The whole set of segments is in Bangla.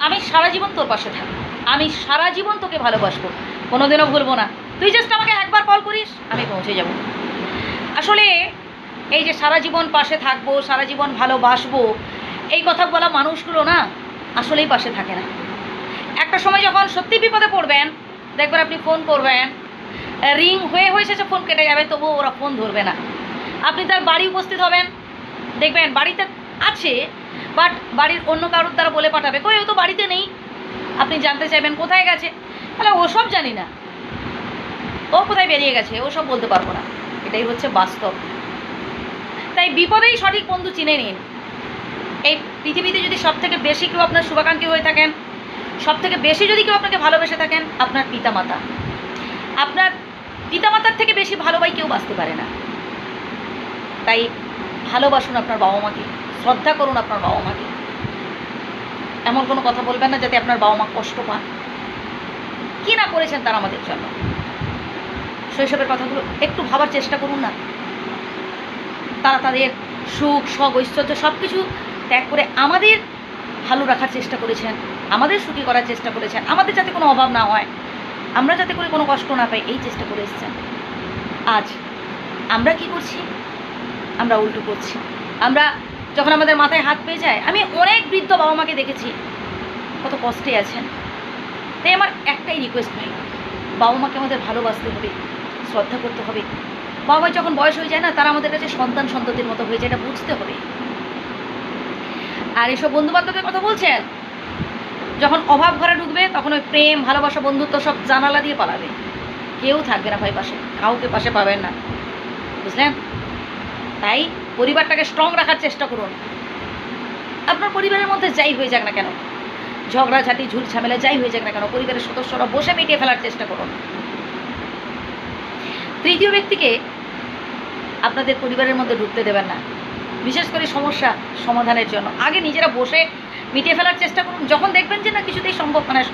আমি সারা জীবন তোর পাশে থাকব। আমি সারা জীবন তোকে ভালোবাসবো। কোনোদিনও ভুলবো না। তুই জাস্ট আমাকে একবার কল করিস, আমি পৌঁছে যাব। আসলে এই যে সারা জীবন পাশে থাকব, সারা জীবন ভালোবাসবো, এই কথা বলা মানুষগুলো না আসলেই পাশে থাকে না। একটা সময় যখন সত্যি বিপদে পড়বেন, দেখবেন আপনি ফোন করবেন রিং হয়ে হয়ে শেষে ফোন কেটে যাবে, তবুও ওরা ফোন ধরবে না। আপনি তার বাড়ি উপস্থিত হবেন, দেখবেন বাড়িতে আছে বাট বাড়ির অন্য কারোর দ্বারা বলে পাঠাবে। কই, ও তো বাড়িতে নেই। আপনি জানতে চাইবেন কোথায় গেছে। তাহলে ওসব জানি না। ও কোথায় বেরিয়ে গেছে ওসব বলতে পারব না। এটাই হচ্ছে বাস্তব। তাই বিপদেই সঠিক বন্ধু চিনে নিন। এই পৃথিবীতে যদি সব থেকে বেশি কেউ আপনার শুভাকাঙ্ক্ষী হয়ে থাকেন সব থেকে বেশি যদি কেউ আপনাকে ভালোবেসে থাকেন, আপনার পিতামাতা। আপনার পিতামাতার থেকে বেশি ভালোবাই কেউ বাঁচতে পারে না। তাই ভালোবাসুন আপনার বাবা মাকে শ্রদ্ধা করুন আপনার বাবা মাকে। এমন কোনো কথা বলবেন না যাতে আপনার বাবা মা কষ্ট পান। কি না করেছেন তারা আমাদের জন্য? শৈশবের কথাগুলো একটু ভাবার চেষ্টা করুন না। তারা তাদের সুখ, সব, ঐশ্বর্য সব কিছু ত্যাগ করে আমাদের ভালো রাখার চেষ্টা করেছেন, আমাদের সুখী করার চেষ্টা করেছেন, আমাদের যাতে কোনো অভাব না হয়, আমরা যাতে করে কোনো কষ্ট না পাই, এই চেষ্টা করে এসেছেন। আজ আমরা কি করছি? আমরা উল্টো করছি। আমরা যখন আমাদের মাথায় হাত পেয়ে যায়, আমি অনেক বৃদ্ধ বাবা মাকে দেখেছি, কত কষ্টে আছেন। তাই আমার একটাই রিকোয়েস্ট ভাই বাবা মাকে আমাদের ভালোবাসতে হবে, শ্রদ্ধা করতে হবে। বাবা মার যখন বয়স হয়ে যায় না, তারা আমাদের কাছে সন্তান সন্ততির মতো হয়ে যায়, এটা বুঝতে হবে। আর এসব বন্ধু বান্ধবের কথা বলছেন, যখন অভাব ঘরে ঢুকবে, তখন ওই প্রেম, ভালোবাসা, বন্ধুত্ব সব জানালা দিয়ে পালাবে। কেউ থাকবে না ভাই পাশে, কাউকে পাশে পাবেন না। বুঝলেন? তাই পরিবারটাকে স্ট্রং রাখার চেষ্টা করুন। আপনার পরিবারের মধ্যে যাই হয়ে যাক না কেন, ঝগড়াঝাটি ঝুল ঝামেলা যাই হয়ে যাক না কেন, পরিবারের সদস্যরা বসে মিটিয়ে ফেলার চেষ্টা করুন। তৃতীয় ব্যক্তিকে আপনাদের পরিবারের মধ্যে ঢুকতে দেবেন না। বিশেষ করে সমস্যা সমাধানের জন্য। আগে নিজেরা বসে মিটিয়ে ফেলার চেষ্টা করুন। যখন দেখবেন যে না, কিছুতেই সম্ভব মানে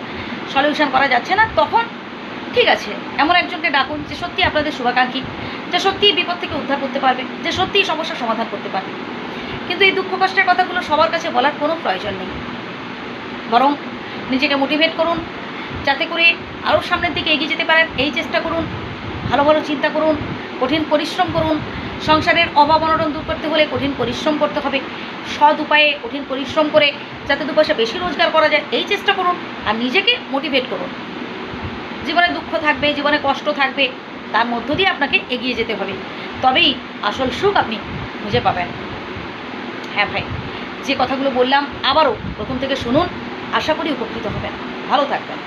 সলিউশন করা যাচ্ছে না, তখন ঠিক আছে, এমন একজনকে ডাকুন যে সত্যি আপনাদের শুভাকাঙ্ক্ষী। যে সত্যিই বিপদ থেকে উদ্ধার করতে পারবে, যে সত্যিই সমস্যার সমাধান করতে পারবে। কিন্তু এই দুঃখ কষ্টের কথাগুলো সবার কাছে বলার কোনো প্রয়োজন নেই। বরং নিজেকে মোটিভেট করুন, যাতে করে আরও সামনের দিকে এগিয়ে যেতে পারেন। এই চেষ্টা করুন, ভালো ভালো চিন্তা করুন, কঠিন পরিশ্রম করুন। সংসারের অভাব অনটন দূর করতে হলে কঠিন পরিশ্রম করতে হবে। সৎ উপায়ে কঠিন পরিশ্রম করে যাতে দু পয়সা বেশি রোজগার করা যায়, এই চেষ্টা করুন। আর নিজেকে মোটিভেট করুন। জীবনে দুঃখ থাকবে, জীবনে কষ্ট থাকবে। তার মধ্য দিয়ে আপনাকে এগিয়ে যেতে হবে। তবেই আসল সুখ আপনি খুঁজে পাবেন। হ্যাঁ ভাই, যে কথাগুলো বললাম আবারও প্রথম থেকে শুনুন, আশা করি উপকৃত হবেন। ভালো থাকবেন।